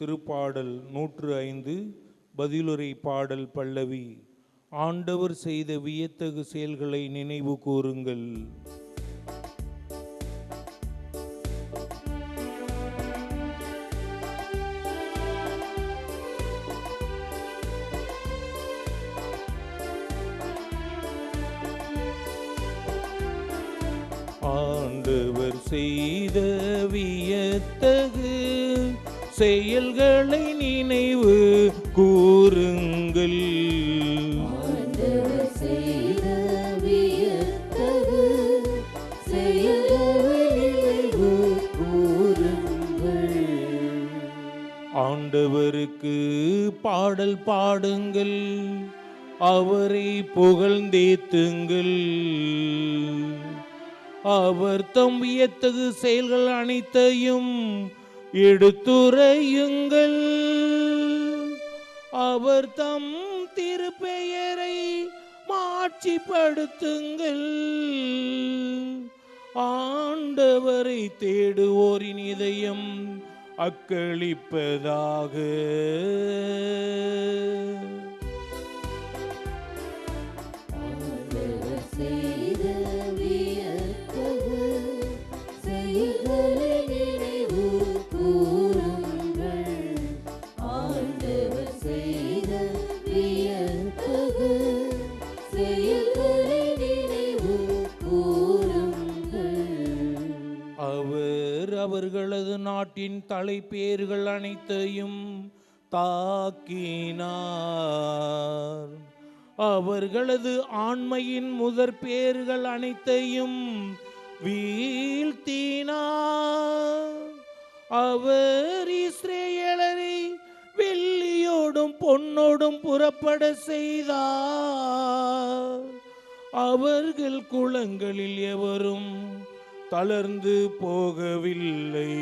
திருப்பாடல் நூற்று ஐந்து பதிலுரை பாடல் பல்லவி. ஆண்டவர் செய்த வியத்தகு செயல்களை நினைவு கூறுங்கள். ஆண்டவர் செய்த வியத்தகு செயல்களை நினைவு கூறுங்கள். ஆண்டவருக்கு பாடல் பாடுங்கள் அவரை புகழ்ந்தேத்துங்கள். அவர் தம் வியத்தகு செயல்கள் அனைத்தையும் எடுத்துரையுங்கள். அவர் தம் திருப்பெயரை மாட்சிப்படுத்துங்கள். ஆண்டவரை தேடுவோரின் இதயம் அக்களிப்பதாக. ஆண்டவர் அவர் அவர்களது நாட்டின் தலைப்பேர்கள் அனைத்தையும் தாக்கினார். அவர்களது ஆண்மையின் முதற் பேர்கள் அனைத்தையும் வீழ்த்தினார். அவர் இஸ்ரேலரை வெள்ளியோடும் பொன்னோடும் புறப்பட செய்தார். அவர்கள் குளங்களில் எவரும் தளர்ந்து போகவில்லை.